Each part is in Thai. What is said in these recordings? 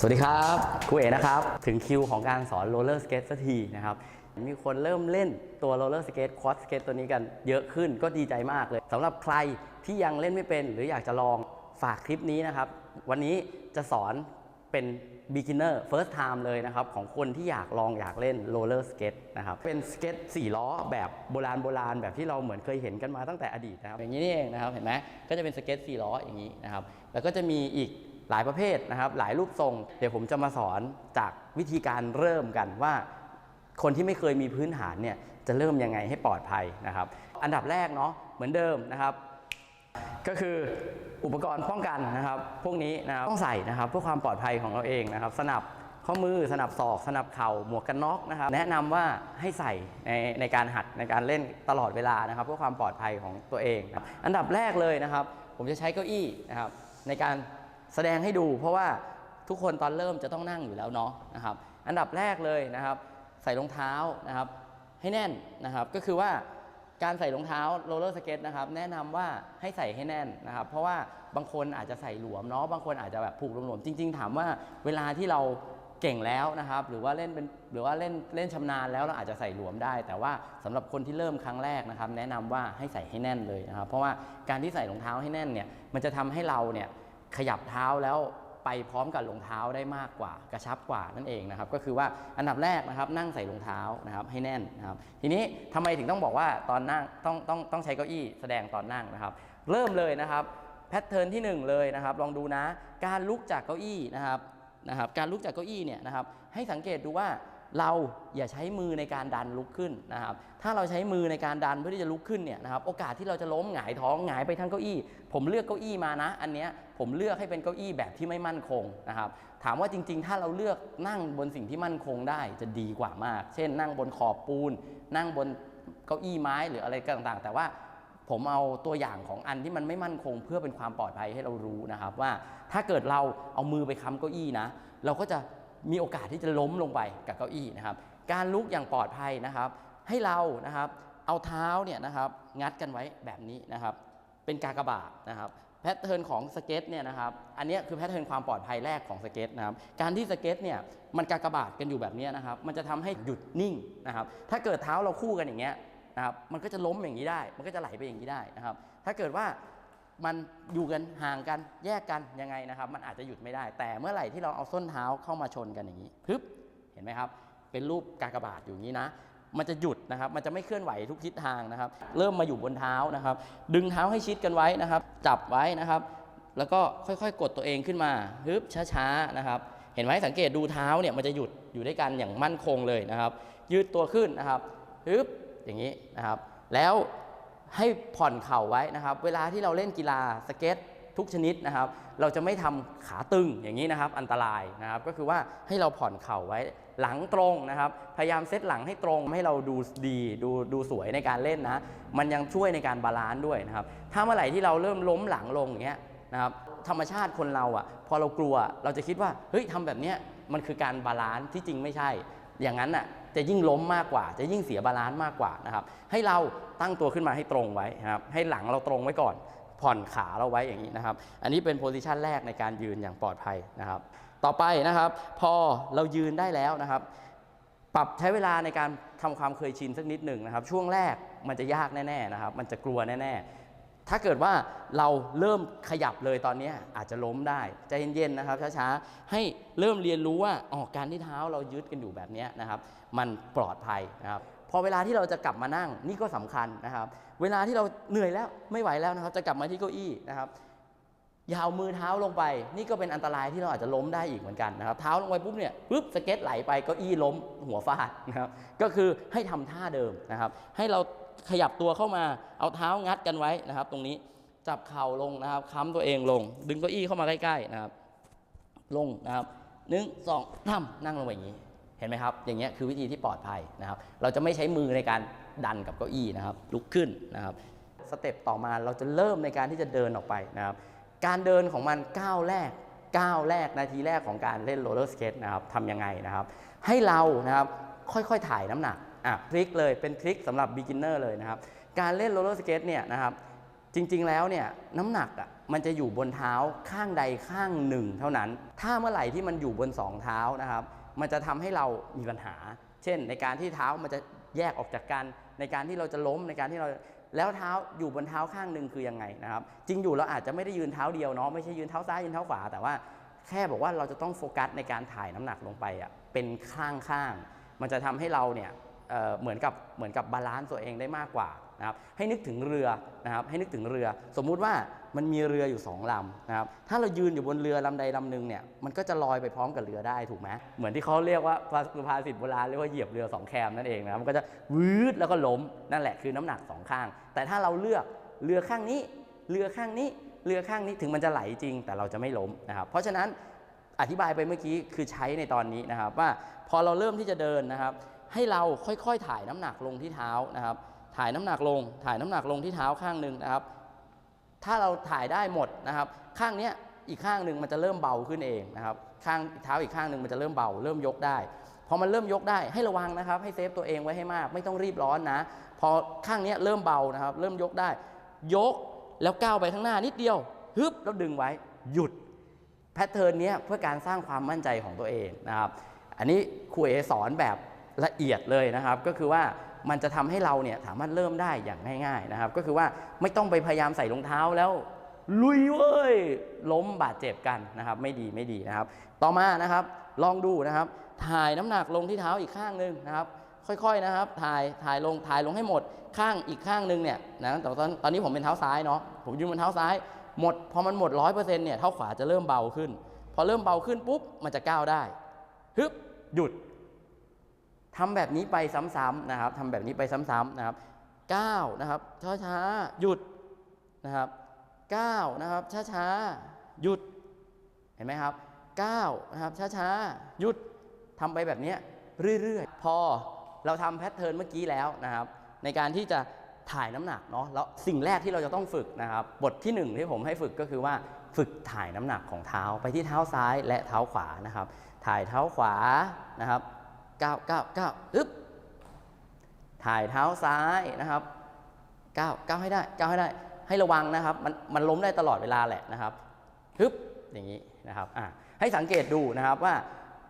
สวัสดีครับครูเอ๋นะครับ ถึงคิวของการสอนโรลเลอร์สเกตสักทีนะครับ มีคนเริ่มเล่นตัวโรลเลอร์สเกตควอตสเกตตัวนี้กันเยอะขึ้นก็ดีใจมากเลยสำหรับใครที่ยังเล่นไม่เป็น หรืออยากจะลองฝากคลิปนี้นะครับ วันนี้จะสอนเป็น beginner first time เลยนะครับ ของคนที่อยากลองอยากเล่นโรลเลอร์สเกตนะครับ เป็นสเก็ต4ล้อแบบโบราณโบราณแบบที่เราเหมือนเคยเห็นกันมาตั้งแต่อดีตนะครับ อย่างนี้นี่เองนะครับ เห็นไหมก็จะเป็นสเก็ต4ล้ออย่างนี้นะครับ แล้วก็จะมีอีก หลายประเภทนะครับ หลายรูปทรง เดี๋ยวผมจะมาสอนจากวิธีการเริ่มกันว่า คนที่ไม่เคยมีพื้นฐานเนี่ยจะเริ่มยังไงให้ปลอดภัยนะครับ อันดับแรกเนาะเหมือนเดิมนะครับ ก็คืออุปกรณ์ป้องกันนะครับ พวกนี้นะครับต้องใส่นะครับเพื่อความปลอดภัยของเราเองนะครับ สนับข้อมือสนับศอกสนับเข่าหมวกกันน็อกนะครับ แนะนำว่าให้ใส่ในในการหัดในการเล่นตลอดเวลานะครับ เพื่อความปลอดภัยของตัวเอง อันดับแรกเลยนะครับ ผมจะใช้เก้าอี้นะครับในการ แสดงให้ดูเพราะว่าทุกคนตอนเริ่มจะต้องนั่งอยู่แล้วเนาะนะครับ อันดับแรกเลยนะครับ ใส่รองเท้านะครับ ให้แน่นนะครับ ก็คือว่าการใส่รองเท้าโรลเลอร์สเก็ตนะครับ แนะนำว่าให้ใส่ให้แน่นนะครับ เพราะว่าบางคนอาจจะใส่หลวมเนาะบางคนอาจจะแบบผูกหลวมๆจริง ๆ ถามว่าเวลาที่เราเก่งแล้วนะครับ หรือว่าเล่นเป็นหรือว่าเล่นเล่นชำนาญแล้วเราอาจจะใส่หลวมได้ แต่ว่าสำหรับคนที่เริ่มครั้งแรกนะครับ แนะนำว่าให้ใส่ให้แน่นเลยนะครับ เพราะว่าการที่ใส่รองเท้าให้แน่นเนี่ยมันจะทำให้เราเนี่ย ขยับเท้าแล้วไปพร้อมกับรองเท้าได้มากกว่ากระชับกว่านั่นเองนะครับก็คือว่าอันดับแรกนะครับนั่งใส่รองเท้านะครับให้แน่นนะครับทีนี้ทำไมถึงต้องบอกว่าตอนนั่งต้องต้องต้องใช้เก้าอี้แสดงตอนนั่งนะครับ เริ่มเลยนะครับแพทเทิร์นที่หนึ่งเลยนะครับ ลองดูนะการลุกจากเก้าอี้นะครับนะครับการลุกจากเก้าอี้เนี่ยนะครับให้สังเกตดูว่า เราอย่าใช้มือในการดันลุกขึ้นนะครับ ถ้าเราใช้มือในการดันเพื่อที่จะลุกขึ้นเนี่ยนะครับ โอกาสที่เราจะล้มหงายท้องหงายไปทั้งเก้าอี้ ผมเลือกเก้าอี้มานะ อันเนี้ยผมเลือกให้เป็นเก้าอี้แบบที่ไม่มั่นคงนะครับ ถามว่าจริง ๆ ถ้าเราเลือกนั่งบนสิ่งที่มั่นคงได้จะดีกว่ามาก เช่น นั่งบนขอบปูน นั่งบนเก้าอี้ไม้หรืออะไรก็ต่างๆ แต่ว่าผมเอาตัวอย่างของอันที่มันไม่มั่นคงเพื่อเป็นความปลอดภัยให้เรารู้นะครับว่าถ้าเกิดเราเอามือไปค้ำเก้าอี้นะ เราก็จะ มีโอกาสที่จะล้มลงไปกับเก้าอี้นะครับ การลุกอย่างปลอดภัยนะครับ ให้เรานะครับเอาเท้าเนี่ยนะครับงัดกันไว้แบบนี้นะครับ เป็นกากบาทนะครับแพทเทิร์นของสเก็ตเนี่ยนะครับ อันนี้คือแพทเทิร์นความปลอดภัยแรกของสเก็ตนะครับ การที่สเก็ตเนี่ยมันกากบาทกันอยู่แบบนี้นะครับ มันจะทำให้หยุดนิ่งนะครับ ถ้าเกิดเท้าเราคู่กันอย่างเงี้ยนะครับ มันก็จะล้มอย่างนี้ได้ มันก็จะไหลไปอย่างนี้ได้นะครับ ถ้าเกิดว่า มันอยู่กันห่างกันแยกกันยังไงนะครับ มันอาจจะหยุดไม่ได้ แต่เมื่อไหร่ที่เราเอาส้นเท้าเข้ามาชนกันอย่างนี้ปึ๊บเห็นไหมครับ เป็นรูปกากบาทอยู่นี้นะ มันจะหยุดนะครับ มันจะไม่เคลื่อนไหวทุกทิศทางนะครับ เริ่มมาอยู่บนเท้านะครับ ดึงเท้าให้ชิดกันไว้นะครับ จับไว้นะครับ แล้วก็ค่อยๆ กดตัวเองขึ้นมาฮึบช้าๆนะครับ เห็นไหมสังเกตดูเท้าเนี่ยมันจะหยุดอยู่ด้วยกันอย่างมั่นคงเลยนะครับ ยืดตัวขึ้นนะครับฮึบอย่างนี้นะครับ แล้ว ให้ผ่อนเข่าไว้นะครับ เวลาที่เราเล่นกีฬาสเก็ตทุกชนิดนะครับ เราจะไม่ทำขาตึงอย่างนี้นะครับ อันตรายนะครับ ก็คือว่าให้เราผ่อนเข่าไว้หลังตรงนะครับ พยายามเซตหลังให้ตรงให้เราดูดีดูดูสวยในการเล่นนะ มันยังช่วยในการบาลานซ์ด้วยนะครับ ถ้าเมื่อไหร่ที่เราเริ่มล้มหลังลงอย่างเงี้ยนะครับ ธรรมชาติคนเราอะ พอเรากลัวเราจะคิดว่าเฮ้ยทำแบบเนี้ยมันคือการบาลานซ์ที่จริงไม่ใช่ อย่างนั้นอะ จะยิ่งล้มมากกว่า จะยิ่งเสียบาลานซ์มากกว่านะครับ ให้เราตั้งตัวขึ้นมาให้ตรงไว้นะครับ ให้หลังเราตรงไว้ก่อน ผ่อนขาเราไว้อย่างนี้นะครับ อันนี้เป็นโพซิชันแรกในการยืนอย่างปลอดภัยนะครับ ต่อไปนะครับ พอเรายืนได้แล้วนะครับ ปรับใช้เวลาในการทำความเคยชินสักนิดหนึ่งนะครับ ช่วงแรกมันจะยากแน่ๆนะครับ มันจะกลัวแน่ๆ ถ้าเกิดว่าเราเริ่มขยับเลยตอนนี้อาจจะล้มได้ใจเย็นๆนะครับช้าๆให้เริ่มเรียนรู้ว่าอ๋อการที่เท้าเรายึดกันอยู่แบบนี้นะครับ มันปลอดภัยนะครับพอเวลาที่เราจะกลับมานั่งนี่ก็สำคัญนะครับ เวลาที่เราเหนื่อยแล้วไม่ไหวแล้วนะครับ จะกลับมาที่เก้าอี้นะครับยาวมือเท้าลงไป นี่ก็เป็นอันตรายที่เราอาจจะล้มได้อีกเหมือนกันนะครับ เท้าลงไปปุ๊บเนี่ยปุ๊บสเก็ตไหลไปเก้าอี้ล้มหัวฟาดนะครับก็คือให้ทำท่าเดิมนะครับ ให้เรา ขยับตัวเข้ามา เอาเท้างัดกันไว้นะครับ ตรงนี้จับเข่าลงนะครับค้ำตัวเองลง ดึงเก้าอี้เข้ามาใกล้ๆนะครับ ลงนะครับหนึ่งสองทำนั่งลงไปอย่างนี้ เห็นไหมครับ อย่างเงี้ยคือวิธีที่ปลอดภัยนะครับ เราจะไม่ใช้มือในการดันกับเก้าอี้นะครับ ลุกขึ้นนะครับ สเต็ปต่อมาเราจะเริ่มในการที่จะเดินออกไปนะครับ การเดินของมันก้าวแรกก้าวแรกนาทีแรกของการเล่นโรลเลอร์สเกตนะครับทำยังไงนะครับ ให้เรานะครับค่อยๆถ่ายน้ำหนัก อะทริคเลยเป็นทริคสำหรับ beginner เลยนะครับ การเล่นโรลเลอร์สเกตเนี่ยนะครับ จริงๆแล้วเนี่ยน้ำหนักอะมันจะอยู่บนเท้าข้างใดข้างหนึ่งเท่านั้น ถ้าเมื่อไหร่ที่มันอยู่บนสองเท้านะครับ มันจะทำให้เรามีปัญหา เช่น ในการที่เท้ามันจะแยกออกจากกัน ในการที่เราจะล้มในการที่เราแล้วเท้าอยู่บนเท้าข้างหนึ่งคือยังไงนะครับ จริงอยู่เราอาจจะไม่ได้ยืนเท้าเดียวเนาะไม่ใช่ยืนเท้าซ้ายยืนเท้าขวา แต่ว่าแค่บอกว่าเราจะต้องโฟกัสในการถ่ายน้ำหนักลงไปอะเป็นข้างข้างๆมันจะทำให้เราเนี่ย เเหมือนกับเหมือนกับบาลานซ์ตัวเองได้มากกว่านะครับให้นึกถึงเรือนะครับให้นึกถึงเรือ สมมุติว่ามันมีเรืออยู่สองลำนะครับถ้าเรายืนอยู่บนเรือลำใดลำหนึ่งเนี่ยมันก็จะลอยไปพร้อมกับเรือได้ถูกไหมเหมือนที่เขาเรียกว่าภาสุภาษิตโบราณเรียกว่าเหยียบเรือสองแคมนั่นเองนะครับมันก็จะวืดแล้วก็ล้มนั่นแหละคือน้ำหนักสองข้าง แต่ถ้าเราเลือกเรือข้างนี้เรือข้างนี้เรือข้างนี้ถึงมันจะไหลจริง แต่เราจะไม่ล้มนะครับเพราะฉะนั้นอธิบายไปเมื่อกี้คือใช้ในตอนนี้นะครับว่าพอเราเริ่มที่จะเดินนะครับ ให้เราค่อยๆถ่ายน้ำหนักลงที่เท้านะครับ ถ่ายน้ำหนักลง ถ่ายน้ำหนักลงที่เท้าข้างหนึ่งนะครับ ถ้าเราถ่ายได้หมดนะครับ ข้างเนี้ยอีกข้างหนึ่งมันจะเริ่มเบาขึ้นเองนะครับ ข้างเท้าอีกข้างหนึ่งมันจะเริ่มเบา เริ่มยกได้พอมันเริ่มยกได้ให้ระวังนะครับ ให้เซฟตัวเองไว้ให้มาก ไม่ต้องรีบร้อนนะ พอข้างนี้เริ่มเบานะครับ เริ่มยกได้ ยกแล้วก้าวไปข้างหน้านิดเดียวฮึบแล้วดึงไว้หยุดแพทเทิร์นนี้เพื่อการสร้างความมั่นใจของตัวเองนะครับ อันนี้ครูเอสอนแบบ ละเอียดเลยนะครับ ก็คือว่ามันจะทำให้เราเนี่ยสามารถเริ่มได้อย่างง่าย ๆนะครับ ก็คือว่าไม่ต้องไปพยายามใส่รองเท้าแล้วลุยเว้ยล้มบาดเจ็บกันนะครับ ไม่ดีไม่ดีนะครับ ต่อมานะครับลองดูนะครับ ถ่ายน้ำหนักลงที่เท้าอีกข้างหนึ่งนะครับค่อยๆนะครับ ถ่าย ถ่ายลง ถ่ายลงให้หมด ข้างอีกข้างหนึ่งเนี่ยนะแต่ตอนตอนนี้ผมเป็นเท้าซ้ายเนาะ ผมยืนบนเท้าซ้าย หมด พอมันหมดร้อยเปอร์เซ็นต์เนี่ย เท้าขวาจะเริ่มเบาขึ้น พอเริ่มเบาขึ้นปุ๊บ มันจะก้าวได้ ฮึบ หยุด ทำแบบนี้ไปซ้ำๆนะครับทำแบบนี้ไปซ้ำๆนะครับก้าวนะครับช้าๆหยุดนะครับก้าวนะครับช้าๆหยุดเห็นไหมครับก้าวนะครับช้าๆหยุดทำไปแบบนี้เรื่อยๆ พอเราทำแพทเทิร์นเมื่อกี้แล้วนะครับ ในการที่จะถ่ายน้ำหนักเนาะแล้วสิ่งแรกที่เราจะต้องฝึกนะครับ บทที่หนึ่งที่ผมให้ฝึกก็คือว่าฝึกถ่ายน้ำหนักของเท้าไปที่เท้าซ้ายและเท้าขวานะครับ ถ่ายเท้าขวานะครับ ก้าวก้าวก้าวอึ๊บถ่ายเท้าซ้ายนะครับก้าวก้าวให้ได้ก้าวให้ได้ ให้ระวังนะครับ มันมันล้มได้ตลอดเวลาแหละนะครับฮึบอย่างนี้นะครับอะให้สังเกตดูนะครับว่า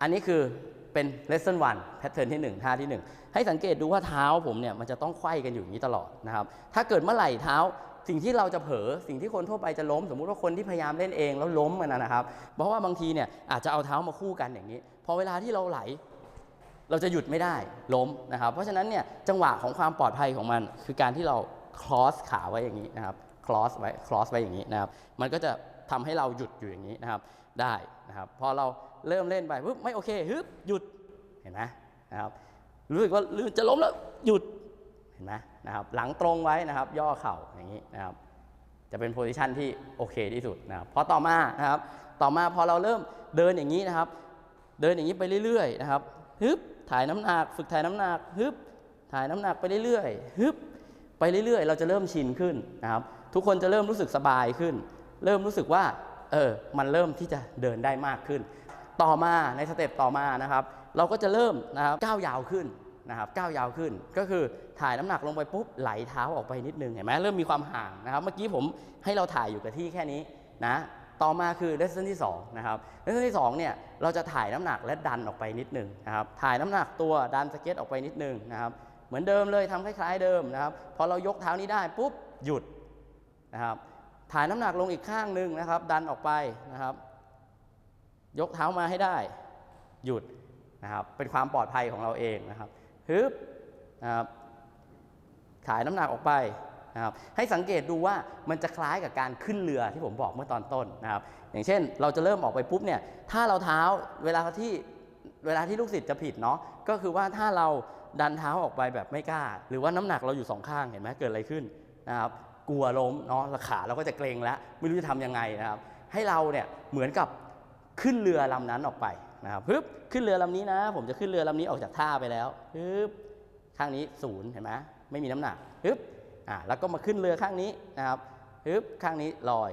อันนี้คือเป็น lesson one pattern ที่ 1 ท่าที่ 1 ให้สังเกตดูว่าเท้าผมเนี่ยมันจะต้องไขว้กันอยู่อย่างนี้ตลอดนะครับ ถ้าเกิดเมื่อไหร่เท้าสิ่งที่เราจะเผลอสิ่งที่คนทั่วไปจะล้ม สมมุติว่าคนที่พยายามเล่นเองแล้วล้มกันนะครับ เพราะว่าบางทีเนี่ยอาจจะเอาเท้ามาคู่กันอย่างนี้ พอเวลาที่เราไหล เราจะหยุดไม่ได้ล้มนะครับ เพราะฉะนั้นเนี่ยจังหวะของความปลอดภัยของมันคือการที่เรา cross ขาไว้อย่างนี้นะครับ cross ไว้ cross ไว้อย่างนี้นะครับ มันก็จะทำให้เราหยุดอยู่อย่างนี้นะครับ ได้นะครับพอเราเริ่มเล่นไปปุ๊บไม่โอเคฮึบหยุดเห็นไหมนะครับรู้สึกว่าจะล้มแล้วหยุดเห็นไหมนะครับ หลังตรงไว้นะครับ ย่อเข่าอย่างนี้นะครับ จะเป็นโพซิชันที่โอเคที่สุดนะครับพอต่อมานะครับ ต่อมาพอเราเริ่มเดินอย่างนี้นะครับ เดินอย่างนี้ไปเรื่อยๆนะครับ ฮึบถ่ายน้ำหนัก ฝึกถ่ายน้ำหนักฮึบถ่ายน้ำหนักไปเรื่อยๆฮึบไปเรื่อยๆ เราจะเริ่มชินขึ้นนะครับ ทุกคนจะเริ่มรู้สึกสบายขึ้น เริ่มรู้สึกว่าเออมันเริ่มที่จะเดินได้มากขึ้น ต่อมาในสเต็ปต่อมานะครับ เราก็จะเริ่มนะครับก้าวยาวขึ้นนะครับก้าวยาวขึ้นก็คือถ่ายน้ำหนักลงไปปุ๊บไหลเท้าออกไปนิดนึงเห็นไหมเริ่มมีความห่างนะครับ เมื่อกี้ผมให้เราถ่ายอยู่กับที่แค่นี้นะ ต่อมาคือเลสเซนที่2นะครับเลสเซนที่2เนี่ยเราจะถ่ายน้ำหนักและดันออกไปนิดนึงนะครับถ่ายน้ำหนักตัวดันสเก็ตออกไปนิดนึงนะครับเหมือนเดิมเลยทำคล้ายๆเดิมนะครับพอเรายกเท้านี้ได้ปุ๊บหยุดนะครับถ่ายน้ำหนักลงอีกข้างหนึ่งนะครับ ดันออกไปนะครับ ยกเท้ามาให้ได้ หยุดนะครับเป็นความปลอดภัยของเราเองนะครับฮึบนะครับถ่ายน้ำหนักออกไป นะครับให้สังเกตดูว่ามันจะคล้ายกับการขึ้นเรือที่ผมบอกเมื่อตอนต้นนะครับอย่างเช่น เราจะเริ่มออกไปปุ๊บเนี่ยถ้าเราเท้าเวลาที่เวลาที่ลูกศิษย์จะผิดเนาะก็คือว่าถ้าเราดันเท้าออกไปแบบไม่กล้า หรือว่าน้ำหนักเราอยู่สองข้างเห็นไหมเกิดอะไรขึ้นนะครับกลัวล้มเนาะขาเราก็จะเกรงแล้วไม่รู้จะทำยังไงนะครับให้เราเนี่ยเหมือนกับขึ้นเรือลำนั้นออกไปนะครับฮึบขึ้นเรือลำนี้นะ ผมจะขึ้นเรือลำนี้ออกจากท่าไปแล้วฮึบข้างนี้ศูนย์เห็นไหมไม่มีน้ำหนักฮึบ อ่าแล้วก็มาขึ้นเรือข้างนี้นะครับฮึบข้างนี้ลอย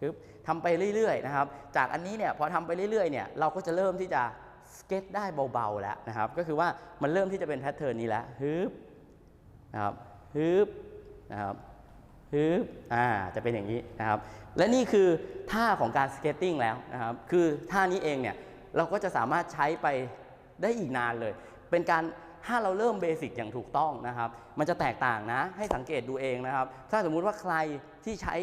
ฮึบทำไปเรื่อยๆนะครับ จากอันนี้เนี่ยพอทำไปเรื่อยๆเนี่ยเราก็จะเริ่มที่จะสเก็ตได้เบาๆแล้วนะครับ ก็คือว่ามันเริ่มที่จะเป็นแพทเทิร์นนี้แล้วฮึบนะครับฮึบนะครับฮึบอ่าจะเป็นอย่างนี้นะครับ และนี่คือท่าของการสเก็ตติ้งแล้วนะครับ คือท่านี้เองเนี่ยเราก็จะสามารถใช้ไปได้อีกนานเลย เป็นการ ถ้าเราเริ่มเบสิกอย่างถูกต้องนะครับ มันจะแตกต่างนะ ให้สังเกตดูเองนะครับ ถ้าสมมุติว่าใครที่ใช้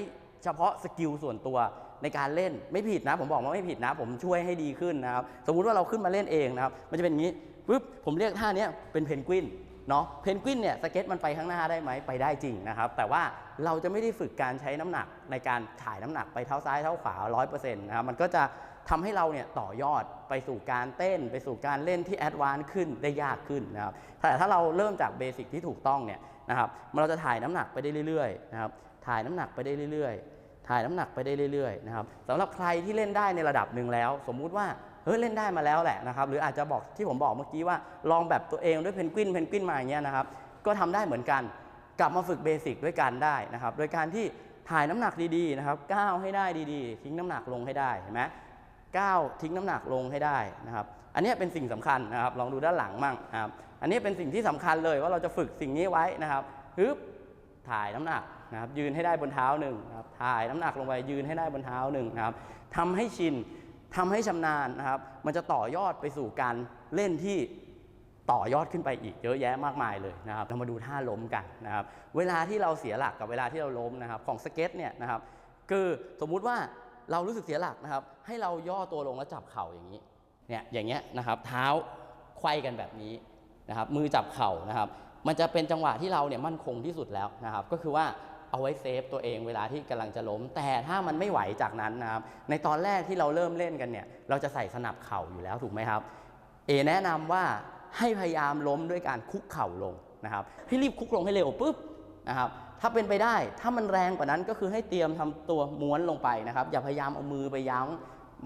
เฉพาะสกิลส่วนตัวในการเล่นไม่ผิดนะ ผมบอกว่าไม่ผิดนะ ผมช่วยให้ดีขึ้นนะครับ สมมุติว่าเราขึ้นมาเล่นเองนะครับ มันจะเป็นอย่างนี้ปุ๊บผมเรียกท่าเนี้ยเป็นเพนกวินเนาะเพนกวินเนี่ยสเก็ตมันไปข้างหน้าได้ไหมไปได้จริงนะครับ แต่ว่าเราจะไม่ได้ฝึกการใช้น้ำหนักในการถ่ายน้ำหนักไปเท้าซ้ายเท้าขวา100%นะครับมันก็จะ ทำให้เราเนี่ยต่อยอดไปสู่การเต้น ไปสู่การเล่นที่แอดวานซ์ขึ้นได้ยากขึ้นนะครับแต่ถ้าเราเริ่มจากเบสิกที่ถูกต้องเนี่ยนะครับเราจะถ่ายน้ำหนักไปได้เรื่อยๆนะครับถ่ายน้ำหนักไปได้เรื่อยๆ ถ่ายน้ำหนักไปได้เรื่อยๆนะครับสำหรับใครที่เล่นได้ในระดับหนึ่งแล้ว สมมุติว่าเฮ้ยเล่นได้มาแล้วแหละนะครับหรืออาจจะบอกที่ผมบอกเมื่อกี้ว่าลองแบบตัวเองด้วยเพนกวินเพนกวินมาอย่างเงี้ยนะครับก็ทำได้เหมือนกันกลับมาฝึกเบสิกด้วยกันได้นะครับโดยการที่ถ่ายน้ำหนักดีๆนะครับก้าวให้ได้ดีๆ ทิ้งน้ำหนักลงให้ได้เห็นไหม ก้าวทิ้งน้ำหนักลงให้ได้นะครับ อันนี้เป็นสิ่งสำคัญนะครับ ลองดูด้านหลังมั่งนะครับ อันนี้เป็นสิ่งที่สำคัญเลยว่าเราจะฝึกสิ่งนี้ไว้นะครับฮึบถ่ายน้ำหนักนะครับ ยืนให้ได้บนเท้าหนึ่งนะครับ ถ่ายน้ำหนักลงไปยืนให้ได้บนเท้าหนึ่งนะครับทำให้ชินทำให้ชำนาญนะครับ มันจะต่อยอดไปสู่การเล่นที่ต่อยอดขึ้นไปอีกเยอะแยะมากมายเลยนะครับ เรามาดูท่าล้มกันนะครับ เวลาที่เราเสียหลักกับเวลาที่เราล้มนะครับ ของสเก็ตเนี่ยนะครับ คือสมมุติว่า เรารู้สึกเสียหลักนะครับ ให้เราย่อตัวลงแล้วจับเข่าอย่างนี้เนี่ยอย่างเงี้ยนะครับ เท้าไขว้กันแบบนี้นะครับ มือจับเข่านะครับ มันจะเป็นจังหวะที่เราเนี่ยมั่นคงที่สุดแล้วนะครับ ก็คือว่าเอาไว้เซฟตัวเองเวลาที่กำลังจะล้ม แต่ถ้ามันไม่ไหวจากนั้นนะครับ ในตอนแรกที่เราเริ่มเล่นกันเนี่ย เราจะใส่สนับเข่าอยู่แล้วถูกไหมครับ เอแนะนำว่าให้พยายามล้มด้วยการคุกเข่าลงนะครับ ให้รีบคุกลงให้เร็วปุ๊บนะครับ ถ้าเป็นไปได้ถ้ามันแรงกว่านั้นก็คือให้เตรียมทำตัวม้วนลงไปนะครับ อย่าพยายามเอามือไปยั้ง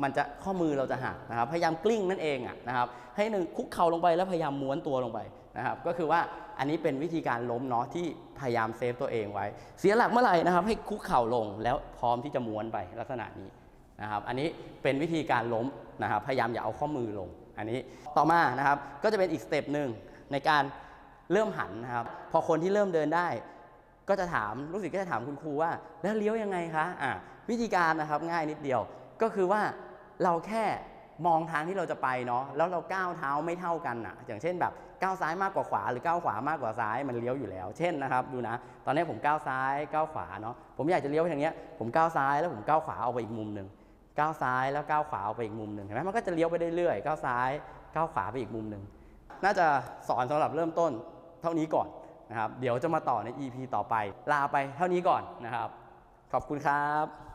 มันจะข้อมือเราจะหักนะครับ พยายามกลิ้งนั่นเองอะนะครับ ให้หนึ่งคุกเข่าลงไปแล้วพยายามม้วนตัวลงไปนะครับ ก็คือว่าอันนี้เป็นวิธีการล้มเนาะที่พยายามเซฟตัวเองไว้ เสียหลักเมื่อไหร่นะครับ ให้คุกเข่าลงแล้วพร้อมที่จะม้วนไปลักษณะนี้นะครับ อันนี้เป็นวิธีการล้มนะครับ พยายามอย่าเอาข้อมือลง อันนี้ต่อมานะครับ ก็จะเป็นอีกสเต็ปหนึ่งในการเริ่มหันนะครับ พอคนที่เริ่มเดินได้ ก็จะถามลูกศิษย์ก็จะถามคุณครูว่า แล้วเลี้ยวยังไงคะอะวิธีการนะครับง่ายนิดเดียว ก็คือว่าเราแค่มองทางที่เราจะไปเนาะแล้วเราก้าวเท้าไม่เท่ากันอะอย่างเช่นแบบก้าวซ้ายมากกว่าขวา หรือก้าวขวามากกว่าซ้ายมันเลี้ยวอยู่แล้ว เช่นนะครับดูนะ ตอนนี้ผมก้าวซ้ายก้าวขวาเนาะผมอยากจะเลี้ยวไปทางเนี้ยผมก้าวซ้ายแล้วผมก้าวขวาเอาไปอีกมุมหนึ่งก้าวซ้ายแล้วก้าวขวาเอาไปอีกมุมหนึ่งเห็นไหมมันก็จะเลี้ยวไปเรื่อยๆก้าวซ้ายก้าวขวาไปอีกมุมหนึ่งน่าจะสอนสำหรับเริ่มต้นเท่านี้ก่อน นะครับ เดี๋ยวจะมาต่อใน EP ต่อไป ลาไปเท่านี้ก่อนนะครับ ขอบคุณครับ